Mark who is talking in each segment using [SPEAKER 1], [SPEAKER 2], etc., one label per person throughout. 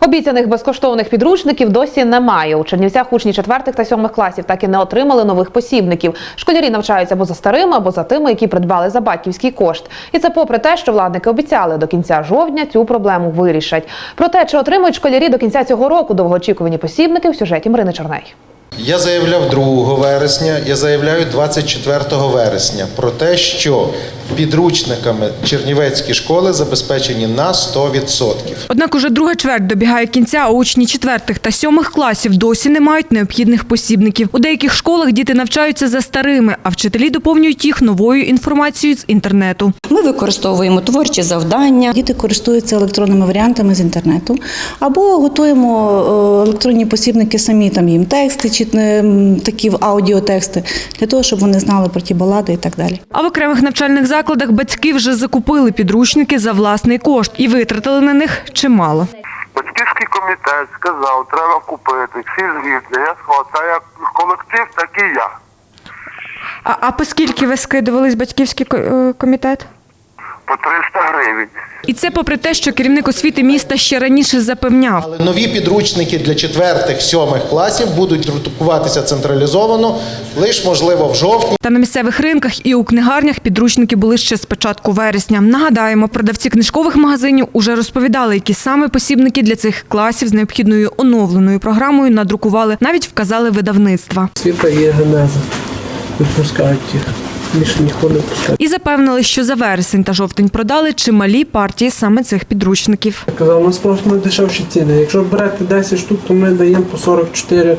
[SPEAKER 1] Обіцяних безкоштовних підручників досі немає. У Чернівцях учні четвертих та сьомих класів так і не отримали нових посібників. Школярі навчаються або за старими, або за тими, які придбали за батьківський кошт. І це попри те, що владники обіцяли до кінця жовтня цю проблему вирішать. Про те, чи отримують школярі до кінця цього року довгоочікувані посібники в сюжеті Марини Чорней.
[SPEAKER 2] Я заявляв 2 вересня, я заявляю 24 вересня про те, що підручниками чернівецькі школи забезпечені на 100%.
[SPEAKER 3] Однак уже друга чверть добігає кінця, а учні четвертих та сьомих класів досі не мають необхідних посібників. У деяких школах діти навчаються за старими, а вчителі доповнюють їх новою інформацією з інтернету.
[SPEAKER 4] Ми використовуємо творчі завдання.
[SPEAKER 5] Діти користуються електронними варіантами з інтернету, або готуємо е, електронні посібники самі, там їм тексти чи такі аудіотексти, для того, щоб вони знали про ті балади і так далі.
[SPEAKER 3] А в окремих навчальних закладах батьки вже закупили підручники за власний кошт і витратили на них чимало.
[SPEAKER 6] Батьківський комітет сказав, треба купити, всі згідні. Я сказав, це як колектив, так і я.
[SPEAKER 3] А, а по скільки ви скидувались батьківський е, комітет?
[SPEAKER 6] По 300 гривень.
[SPEAKER 3] І це попри те, що керівник освіти міста ще раніше запевняв.
[SPEAKER 2] Але нові підручники для четвертих, сьомих класів будуть друкуватися централізовано лише можливо в жовтні.
[SPEAKER 3] Та на місцевих ринках і у книгарнях підручники були ще з початку вересня. Нагадаємо, продавці книжкових магазинів уже розповідали, які саме посібники для цих класів з необхідною оновленою програмою надрукували, навіть вказали видавництва.
[SPEAKER 7] Світа є генеза. Випускають їх. Більше ніхто не пускає.
[SPEAKER 3] І запевнили, що за вересень та жовтень продали чималі партії саме цих підручників.
[SPEAKER 7] Я казав, у нас просто найдешевші ціни. Якщо берете 10 штук, то ми даємо по 44-50,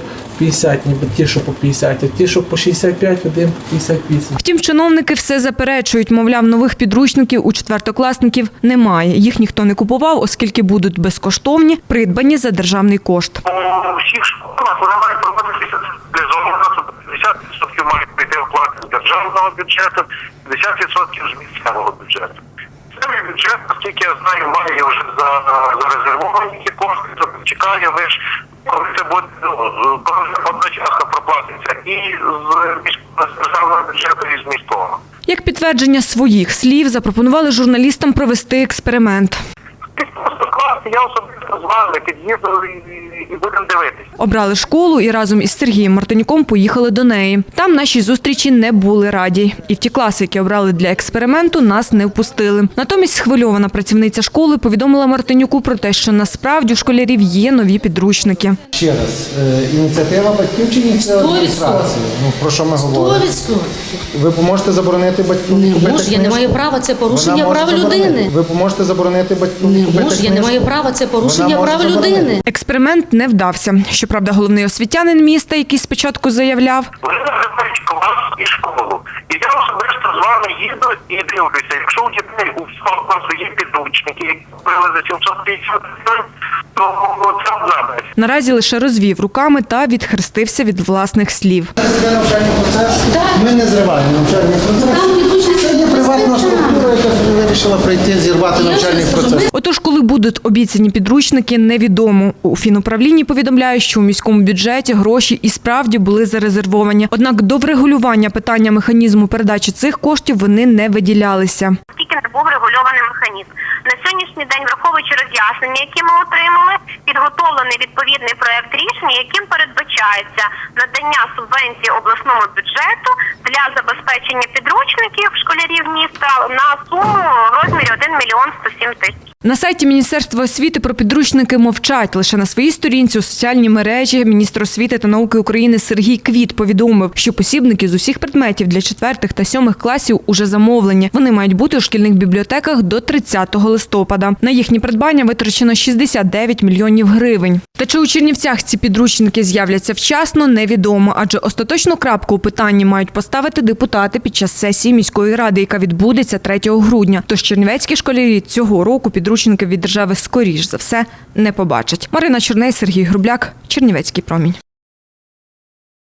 [SPEAKER 7] ніби ті, що по 50, а ті, що по 65, даємо по 58.
[SPEAKER 3] Втім, чиновники все заперечують. Мовляв, нових підручників у четвертокласників немає. Їх ніхто не купував, оскільки будуть безкоштовні, придбані за державний кошт.
[SPEAKER 6] У всіх школах проводитися централізовано, 50% мають прийти оплати з державного бюджету, 50% з місцевого бюджету. Місцевий бюджет, наскільки я знаю, має вже за, зарезервовані ці кошти, тобто чекає лише, коли це буде, ну, коли одночасно проплатиться і з, державного бюджету, і з міського.
[SPEAKER 3] Як підтвердження своїх слів, запропонували журналістам провести експеримент.
[SPEAKER 6] Я особисто з вами під'їду і, будемо дивитися.
[SPEAKER 3] Обрали школу і разом із Сергієм Мартинюком поїхали до неї. Там наші зустрічі не були раді. І в ті класи, які обрали для експерименту, нас не впустили. Натомість схвильована працівниця школи повідомила Мартинюку про те, що насправді у школярів є нові підручники.
[SPEAKER 2] Ще раз, е, ініціатива батьків чи ініціатива адміністрації? Ну про що ми говоримо?
[SPEAKER 8] 100%.
[SPEAKER 2] Ви поможете заборонити батькам
[SPEAKER 8] Не можу, я не маю права, це порушення прав людини.
[SPEAKER 2] Ви поможете заборонити батькам
[SPEAKER 8] Не можу, я не маю права, це порушення прав людини.
[SPEAKER 3] Експеримент не вдався. Щоправда, головний освітянин міста, який спочатку заявляв,
[SPEAKER 6] Вони називають клас і школу. І я особисто з вами їду і дивлюся. Якщо у дітей у всього класу є підручники, які купили за 750 гривень, то це одна
[SPEAKER 3] наразі лише розвів руками та відхрестився від власних слів.
[SPEAKER 2] Це навчальний процес. Ми не зриваємо навчальний процес.
[SPEAKER 8] Там підручники
[SPEAKER 2] Це є приватна структура, яка вирішила прийти зірвати навчальний процес.
[SPEAKER 3] Отож, коли будуть обіцяні підручники, невідомо. У фінуправлінні повідомляють, що у міському бюджеті гроші і справді були зарезервовані. Однак до врегулювання питання механізму передачі цих коштів вони не виділялися.
[SPEAKER 9] оскільки не був регульований механізм. На сьогоднішній день, враховуючи роз'яснення, які ми отримали, підготовлений відповідний проект рішення, яким передбачається надання субвенції обласному бюджету для забезпечення підручників школярів міста на суму розмірі 1 мільйон 107 тисяч.
[SPEAKER 3] На сайті Міністерства освіти про підручники мовчать. Лише на своїй сторінці у соціальній мережі міністр освіти та науки України Сергій Квіт повідомив, що посібники з усіх предметів для четвертих та сьомих класів уже замовлені. Вони мають бути у шкільних бібліотеках до 30 листопада. На їхні придбання витрачено 69 мільйонів гривень. Та чи у Чернівцях ці підручники з'являться вчасно, невідомо, адже остаточну крапку у питанні мають поставити депутати під час сесії міської ради, яка відбудеться 3 грудня. Тож чернівецькі школярі цього року підручники від держави скоріш за все не побачать. Марина Чорней, Сергій Грубляк, Чернівецький промінь.